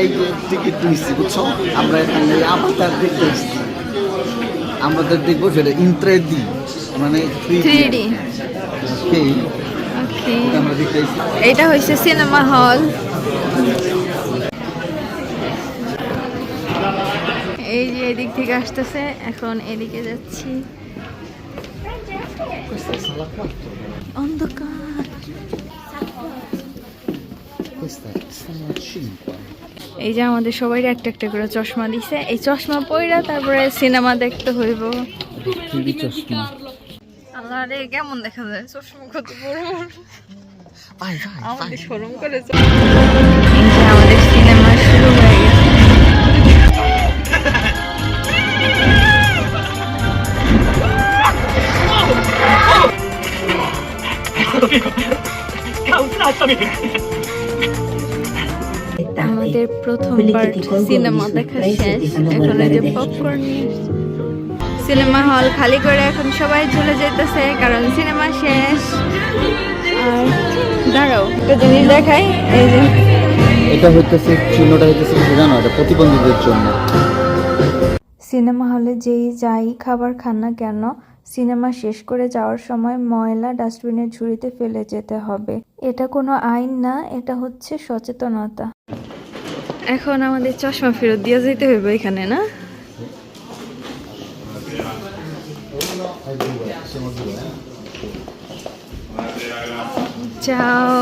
এই যে টিকিট নিচ্ছি বুঝছ? আমরা এখানে আবাতার দেখতে এসেছি আমাদের দেখব সেটা ইন্ট্রে দি মানে থ্রি 3D ওকে ওকে আমরা দেখতে এটা হচ্ছে সিনেমা হল এই যে এদিক থেকে আসতেছে এখন এদিকে যাচ্ছি। অন্ধকার। Questa 5. এই যে আমাদের সবাই একটা একটা করে চশমা দিছে। এই চশমা পইরা তারপরে সিনেমা দেখতে হইব। আল্লাহ রে কেমন দেখা যায়? চশমা কত বড় আমাদের শোরুম করে আমাদের সিনেমা শুরু হয়ে গেছে। আমাদের প্রথমবার সিনেমা দেখা শেষ। এখন এই যে পপকর্ন সিনেমা হল খালি করে এখন সবাই চলে যেতেছে কারণ সিনেমা শেষ। আর দাঁড়াও একটা জিনিস দেখাই এই যে এটা হইতেছে চিহ্নটা হইতেছে জানো? এটা প্রতিবন্ধীদের জন্য। সিনেমা হলে যেই যাই খাবার খান না কেন সিনেমা শেষ করে যাওয়ার সময় ময়লা ডাস্টবিনের ঝুড়িতে ফেলে যেতে হবে। এটা কোনো আইন না এটা হচ্ছে সচেতনতা। এখন আমাদের চশমা ফেরত দিয়ে যেতে হইব এখানে না? যাও